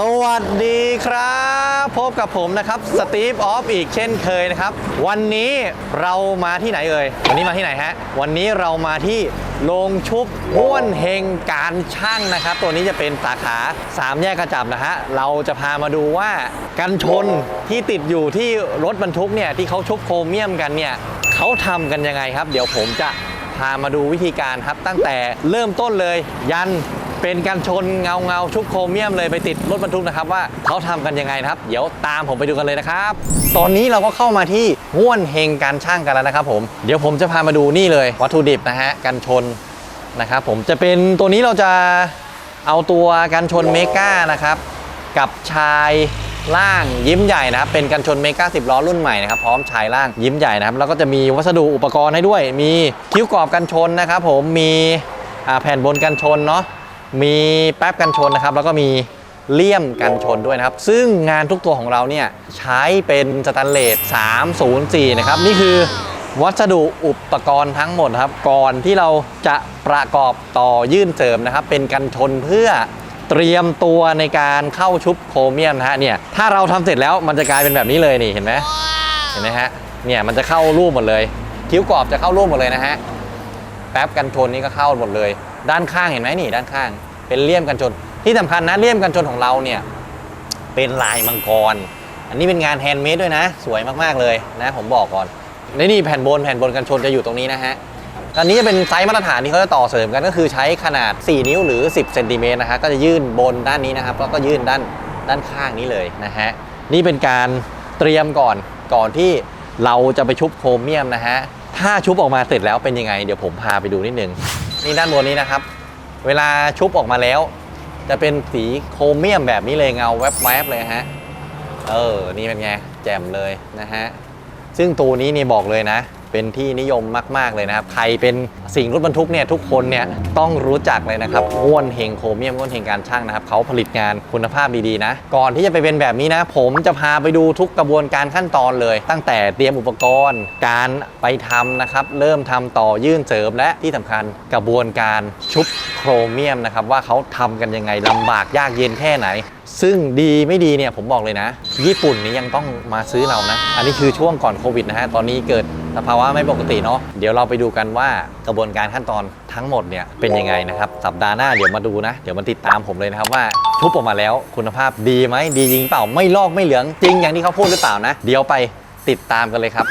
สวัสดีครับ พบกับผมนะครับสตีฟออฟอีกเช่นเคยนะครับ วันนี้เรามาที่ไหนเอ่ยวันนี้มาที่ไหนฮะ วันนี้เรามาที่โรงชุบห้วนเฮงการช่างนะครับ ตัวนี้จะเป็นสาขา3แยกกระจับนะฮะเราจะพามาดูว่ากันชนที่ติดอยู่ที่รถบรรทุกเนี่ยที่เขาชุบโครเมียมกันเนี่ยเขาทำกันยังไงครับ เดี๋ยวผมจะพามาดูวิธีการครับตั้งแต่เริ่มต้นเลยยัน เป็นการชนเงาเงาชุบโครเมียมเลยไปติดรถบรรทุกนะครับว่าเขาทำกันยังไงนะครับ เดี๋ยวตามผมไปดูกันเลยนะครับ ตอนนี้เราก็เข้ามาที่ห้วนเฮงการช่างกันแล้วนะครับผมเดี๋ยวผมจะพามาดูนี่เลย วัตถุดิบนะฮะกันชนนะครับผมจะเป็นตัวนี้เราจะเอาตัวกันชนเมก้านะครับกับชายล่างยิ้มใหญ่นะครับเป็นกันชนเมกา10ล้อรุ่นใหม่นะครับพร้อมชายล่างยิ้มใหญ่นะครับแล้วก็จะมีวัสดุอุปกรณ์ให้ด้วย มีคิ้วกรอบกันชนนะครับผมมีแผ่นบนกันชนเนาะ มีแป๊บกันชนนะครับ แล้วก็มีเลี่ยมกันชนด้วยนะครับ ซึ่งงานทุกตัวของเราเนี่ยใช้เป็นสแตนเลส 304 นะครับ นี่คือวัสดุอุปกรณ์ทั้งหมดครับ ก่อนที่เราจะประกอบต่อยื่นเสริมนะครับ เป็นกันชนเพื่อเตรียมตัวในการเข้าชุบโครเมียมนะฮะเนี่ยถ้าเราทำเสร็จแล้วมันจะกลายเป็นแบบนี้เลยนี่เห็นไหมเห็นไหมฮะเนี่ยมันจะเข้ารูปหมดเลย คิ้วกรอบจะเข้ารูปหมดเลยนะฮะแป๊บกันชนนี่ก็เข้าหมดเลยด้านข้างเห็นไหมนี่ด้านข้าง เป็นเลี่ยมกันชน ที่สำคัญนะเลี่ยมกันชนของเราเนี่ยเป็นลายมังกร อันนี้เป็นงานแฮนด์เมดด้วยนะ สวยมากๆเลยนะผมบอกก่อนในนี่แผ่นบนแผ่นบนกันชนจะอยู่ตรงนี้นะฮะอันนี้จะเป็นไซส์มาตรฐานที่เขาจะต่อเสริมกันก็คือใช้ขนาด 4 นิ้วหรือ 10เซนติเมตรนะฮะก็จะยื่นบนด้านนี้นะครับแล้วก็ยื่นด้านด้านข้างนี้เลยนะฮะนี่เป็นการเตรียมก่อนก่อนที่เราจะไปชุบโครเมียมนะฮะถ้าชุบออกมาเสร็จแล้วเป็นยังไง เดี๋ยวผมพาไปดูนิดนึง นี่ด้านบนนี้นะครับ เวลาชุบออกมาแล้ว จะเป็นสีโครเมียมแบบนี้เลยเงาแวบๆเลยฮะ เออ นี่เป็นไง แจ่มเลยนะฮะ ซึ่งตัวนี้นี่บอกเลยนะ เป็นที่นิยมมาก ๆ เลยนะครับ ใครเป็นสิ่งรถบรรทุกเนี่ยทุกคนเนี่ยต้องรู้จักเลยนะครับง้วนเฮงโครเมียมง้วนเฮงการช่างนะครับเขาผลิตงานคุณภาพดีๆนะ ก่อนที่จะไปเป็นแบบนี้นะ ผมจะพาไปดูทุกกระบวนการขั้นตอนเลย ตั้งแต่เตรียมอุปกรณ์ การไปทำนะครับ เริ่มทำต่อยื่นเสริมและที่สำคัญกระบวนการชุบโครเมียมนะครับว่าเขาทำกันยังไงลำบากยากเย็นแค่ไหนซึ่งดีไม่ดีเนี่ยผมบอกเลยนะ ญี่ปุ่นนี่ยังต้องมาซื้อเรานะ อันนี้คือช่วงก่อนโควิดนะฮะ ตอนนี้เกิด สภาวะไม่ปกติเนาะเดี๋ยวเราไปดูกันว่ากระบวนการขั้นตอนทั้งหมดเนี่ยเป็นยังไงนะครับ สัปดาห์หน้าเดี๋ยวมาดูนะ เดี๋ยวมาติดตามผมเลยนะครับว่าทุบออกมาแล้วคุณภาพดีไหมดีจริงเปล่าไม่ลอกไม่เหลืองจริงอย่างที่เขาพูดหรือเปล่านะ เดี๋ยวไปติดตามกันเลยครับ